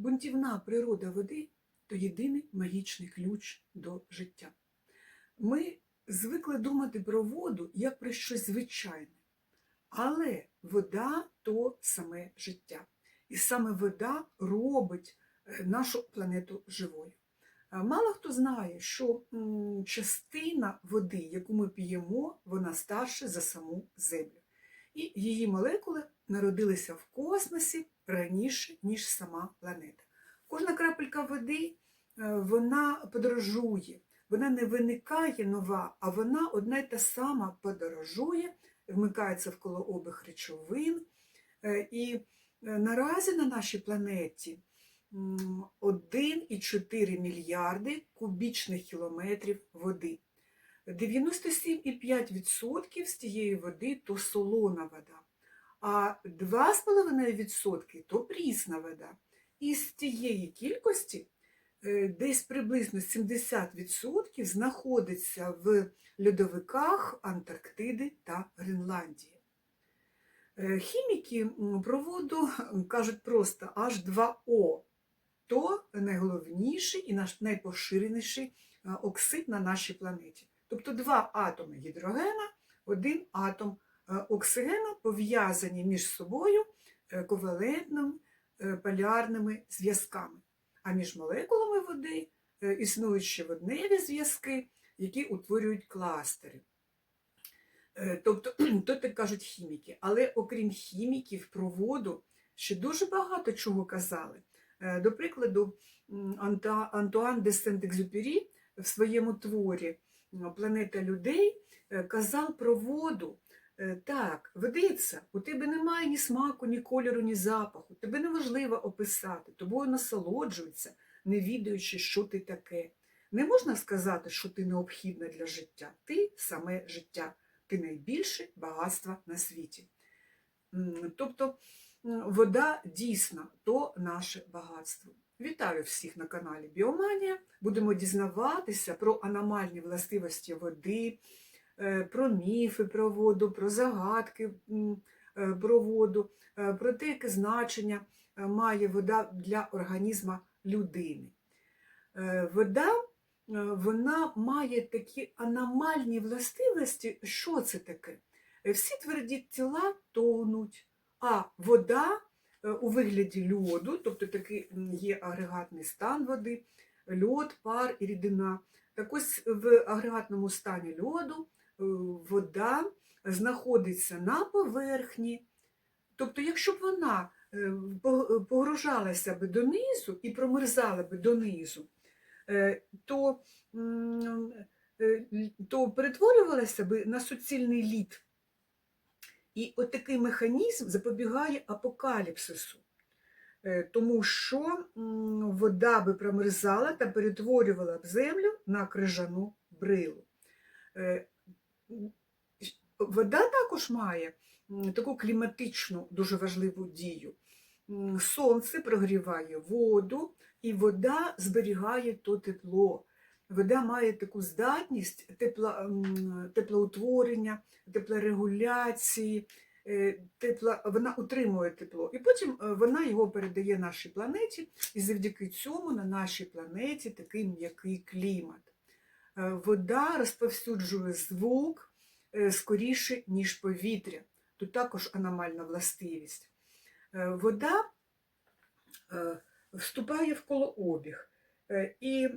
бунтівна природа води то єдиний магічний ключ до життя. Ми звикли думати про воду як про щось звичайне, але вода то саме життя. І саме вода робить е, нашу планету живою. Е, Мало хто знає, що частина води, яку ми п'ємо, вона старша за саму Землю. І її молекули народилися в космосі раніше, ніж сама планета. Кожна крапелька води е, вона подорожує, вона не виникає нова, а вона одна й та сама подорожує, вмикається в колообіг речовин. Е, І е, наразі на нашій планеті 1,4 мільярди кубічних кілометрів води. 97,5% з тієї води то солона вода, а 2,5% то прісна вода. І з тієї кількості е, десь приблизно 70% знаходиться в льодовиках Антарктиди та Гренландії. Е, Хіміки про воду кажуть просто H2O, то найголовніший і наш найпоширеніший е, оксид на нашій планеті. Тобто два атоми гідрогена, один атом оксигена пов'язані між собою е, ковалентними е, полярними зв'язками. А між молекулами води е, існують ще водневі зв'язки, які утворюють кластери. Е, Тобто, то так кажуть хіміки. Але окрім хіміків, про воду ще дуже багато чого казали. Е, До прикладу, Антуан де Сент-Екзюпері в своєму творі Планета людей е, казав про воду. Е, Так, водиця, у тебе немає ні смаку, ні кольору, ні запаху. Тебе неможливо описати, тобою насолоджуються, не відаючи, що ти таке. Не можна сказати, що ти необхідна для життя. Ти саме життя, ти найбільше багатство на світі. Тобто вода дійсно то наше багатство. Вітаю всіх на каналі Біоманія. Будемо дізнаватися про аномальні властивості води, про міфи про воду, про загадки е, про воду, е, про те, яке значення е, має вода для організму людини. Е, Вода е, вона має такі аномальні властивості. Що це таке? Е, Всі тверді тіла тонуть, а вода е, у вигляді льоду, тобто такий є агрегатний стан води, льод, пар і рідина. Так ось в агрегатному стані льоду е, вода знаходиться на поверхні. Тобто, якщо б вона е, погружалася би донизу і промерзала би донизу, е, то, е, то перетворювалася би на суцільний лід. І от такий механізм запобігає апокаліпсису, Е, тому що вода би промерзала та перетворювала б землю на крижану брилу. Вода також має таку кліматичну дуже важливу дію. Сонце прогріває воду, і вода зберігає то тепло. Вода має таку здатність тепла, теплоутворення, теплорегуляції, е, тепла, вона утримує тепло. І потім е, вона його передає нашій планеті, і завдяки цьому на нашій планеті такий м'який клімат. Е, Вода розповсюджує звук е, скоріше, ніж повітря. Тут також аномальна властивість. Е, Вода вступає в колообіг. І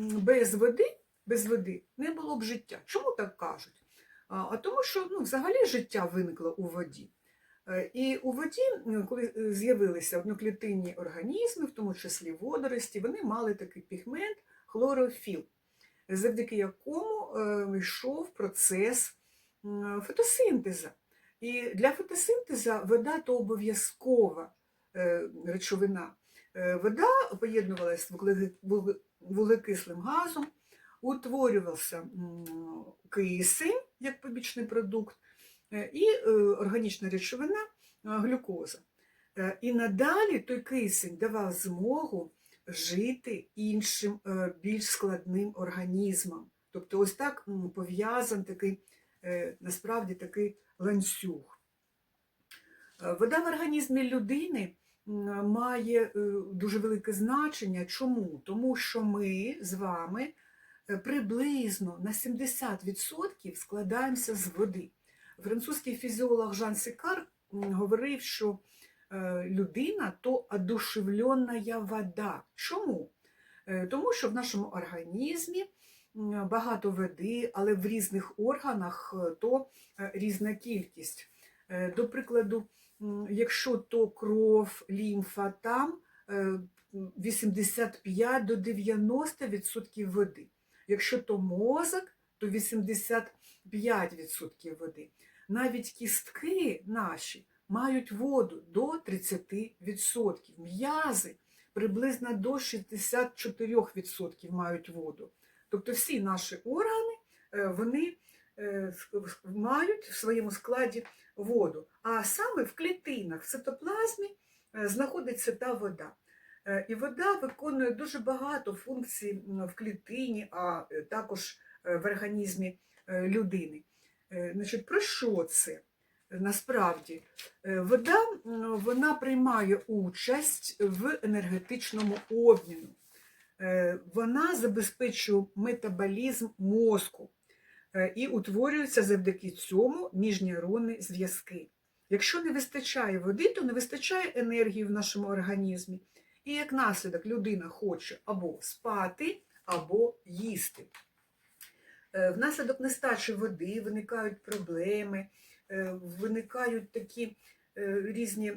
без води, без води не було б життя. Чому так кажуть? А тому, що ну, взагалі життя виникло у воді. І у воді, е, коли з'явилися одноклітинні організми, в тому числі водорості, вони мали такий пігмент хлорофіл, завдяки якому е, йшов процес м, фотосинтезу. І для фотосинтезу вода то обов'язкова е, речовина. Е, Вода поєднувалася з вуглекислим газом, утворювався кисень як побічний продукт, і органічна речовина глюкоза. І надалі той кисень давав змогу жити іншим е, більш складним організмам. Тобто ось так пов'язан такий, е, насправді такий ланцюг. Е, Вода в організмі людини має дуже велике значення. Чому? Тому що ми з вами приблизно на 70% складаємося з води. Французький фізіолог Жан Сикар говорив, що людина то одушевлена вода. Чому? Е, Тому що в нашому організмі багато води, але в різних органах е, то е, різна кількість. Е, До прикладу, якщо то кров, лімфа, там е, 85 до 90% води. Якщо то мозок, то 85% води. Навіть кістки наші мають воду до 30%. М'язи приблизно до 64% мають воду. Тобто всі наші органи е, вони е, мають в своєму складі воду. А саме в клітинах, в цитоплазмі е, знаходиться та вода. І вода виконує дуже багато функцій в клітині, а також в організмі людини. Значить, про що це? Насправді, Е, вода вона приймає участь в енергетичному обміну. Е, Вона забезпечує метаболізм мозку е, і утворюються завдяки цьому міжнейронні зв'язки. Якщо не вистачає води, то не вистачає енергії в нашому організмі. І як наслідок людина хоче або спати, або їсти. Внаслідок нестачі води виникають проблеми, виникають такі е, різні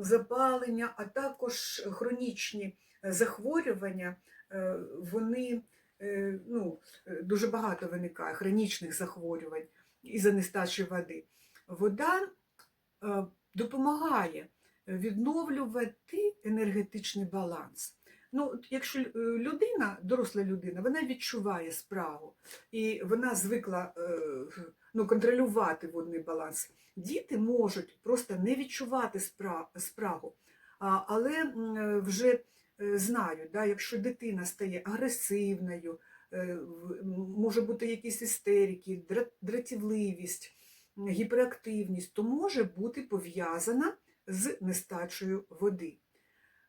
запалення, а також хронічні е, захворювання. Е, Вони е, ну, е, дуже багато виникає хронічних захворювань із-за нестачі води. Вода е, допомагає відновлювати енергетичний баланс. Ну, якщо е, людина, доросла людина, вона відчуває спрагу і вона звикла е, ну, контролювати водний баланс. Діти можуть просто не відчувати спра- спрагу, але е, вже знають, да, якщо дитина стає агресивною, може бути якісь істерики, дратівливість, гіперактивність, то може бути пов'язана з нестачею води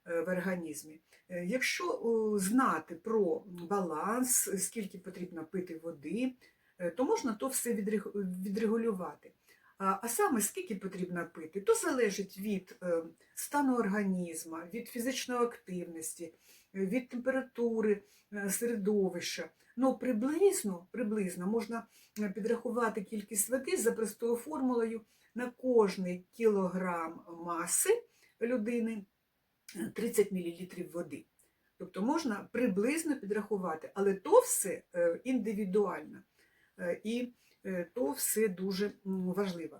в організмі. Е, Якщо знати про баланс, скільки потрібно пити води, е, то можна то все відрегулювати. А саме скільки потрібно пити, то залежить від е, стану організму, від фізичної активності, е, від температури е, середовища. Ну, приблизно, приблизно можна е, підрахувати кількість води за простою формулою на кожний кілограм маси людини 30 мл води. Тобто можна приблизно підрахувати, але то все е, індивідуально е, і е, то все дуже важливо.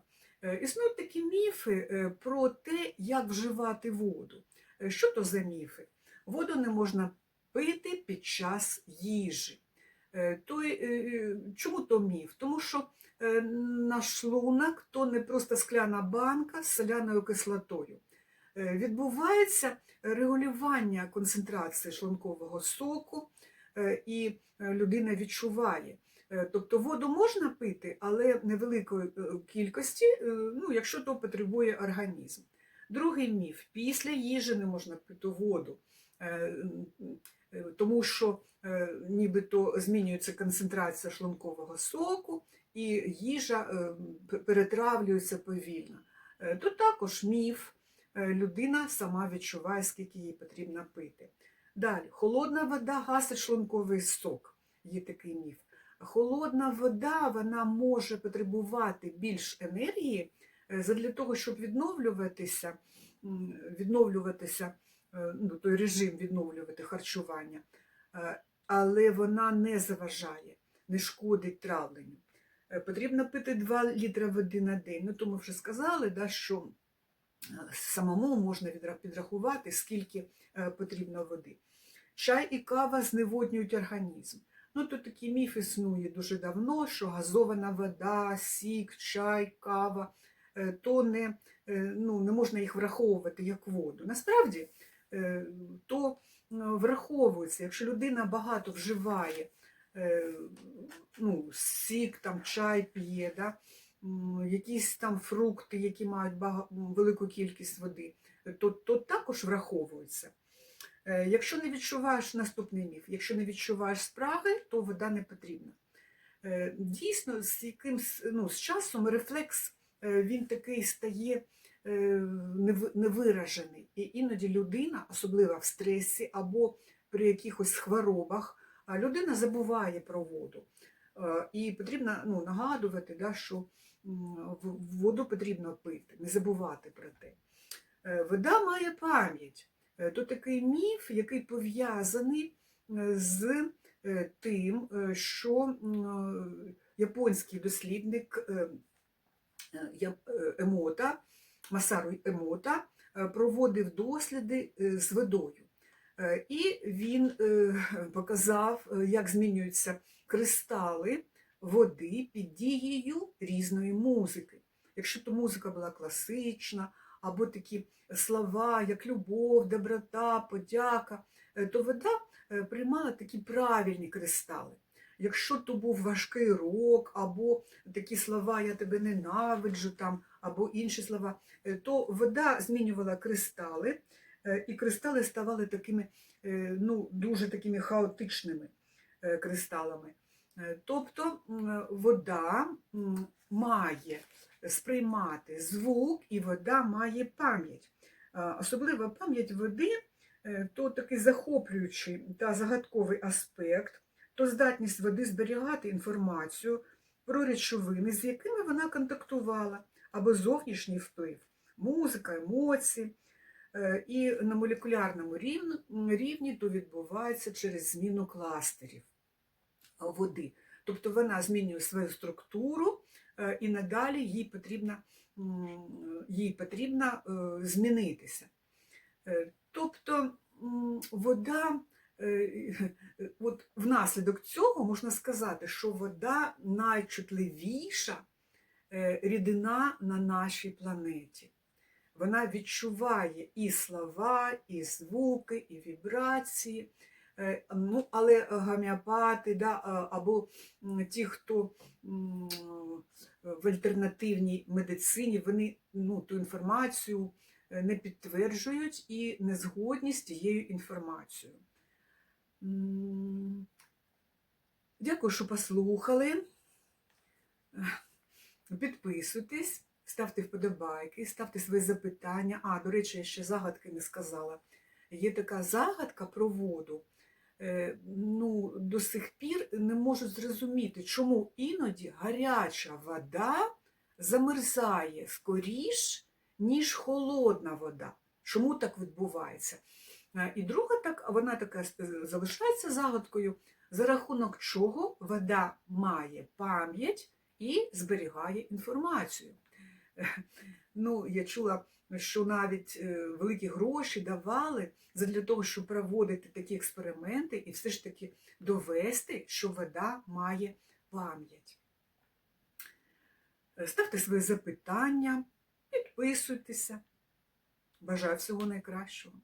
Існують такі міфи про те, як вживати воду. Що то за міфи? Воду не можна пити під час їжі. Чому то міф? Тому що наш шлунок то не просто скляна банка з соляною кислотою. Е, Відбувається регулювання концентрації шлункового соку, е, і е, людина відчуває. Тобто воду можна пити, але невеликої кількості, ну, якщо то потребує організм. Другий міф: після їжі не можна пити воду, тому що нібито змінюється концентрація шлункового соку, і їжа перетравлюється повільно. Тут також міф. Е, Людина сама відчуває, скільки їй потрібно пити. Далі, холодна вода гасить шлунковий сок. Є такий міф. Холодна вода вона може потребувати більш енергії е, задля того, щоб відновлюватися, відновлюватися е, ну, той режим відновлювати харчування, але вона не заважає, не шкодить травленню. Потрібно пити 2 літри води на день. Ну, то ми вже сказали, да, що самому можна підрахувати, скільки е, потрібно води. Чай і кава зневоднюють організм. Ну, тут такий міф існує дуже давно, що газована вода, сік, чай, кава, е, то не, е, ну, не можна їх враховувати як воду. Насправді, то враховується, якщо людина багато вживає, ну, сік, там, чай п'є, да, якісь там фрукти, які мають велику кількість води, то, то також враховується. Е, Якщо не відчуваєш наступний міф, якщо не відчуваєш спраги, то вода не потрібна. Е, Дійсно, з якимсь ну, з часом рефлекс е, він такий стає е, невиражений. І іноді людина, особливо в стресі або при якихось хворобах, людина забуває про воду. Е, І потрібно ну, нагадувати, да, що воду потрібно пити, не забувати про те. Е, Вода має пам'ять. Е, То такий міф, який пов'язаний е, з тим, що японський дослідник Емота, Масару Емота проводив досліди з водою. І він показав, як змінюються кристали води під дією різної музики. Якщо то музика була класична, або такі слова, як любов, доброта, подяка, е, то вода е, приймала такі правильні кристали. Якщо то був важкий рок, або такі слова Я тебе ненавиджу, там, або інші слова, е, то вода змінювала кристали, і кристали ставали такими ну, дуже такими хаотичними кристалами. Е, Тобто вода має сприймати звук, і вода має пам'ять. Е, Особлива пам'ять води е, то такий захоплюючий та загадковий аспект, то здатність води зберігати інформацію про речовини, з якими вона контактувала, або зовнішній вплив, музика, емоції. І на молекулярному рівні, то відбувається через зміну кластерів води. Тобто вона змінює свою структуру, е, і надалі їй потрібно, їй потрібно е, змінитися. Е, Тобто вода, от внаслідок цього можна сказати, що вода найчутливіша рідина на нашій планеті. Вона відчуває і слова, і звуки, і вібрації. Е, Ну, але гомеопати, да, або ті, хто в альтернативній медицині, вони ну, ту інформацію е, не підтверджують і не згодні з тією інформацією. Дякую, що послухали. Підписуйтесь, ставте вподобайки, ставте свої запитання. А, до речі, я ще загадки не сказала. Є така загадка про воду. Е, Ну, до сих пір не можуть зрозуміти, чому іноді гаряча вода замерзає скоріш, ніж холодна вода. Чому так відбувається? Е, І друга так, вона така е, залишається загадкою, за рахунок чого вода має пам'ять і зберігає інформацію. Ну, я чула, що навіть е, великі гроші давали для того, щоб проводити такі експерименти і все ж таки довести, що вода має пам'ять. Е, Ставте свої запитання, підписуйтеся. Бажаю всього найкращого.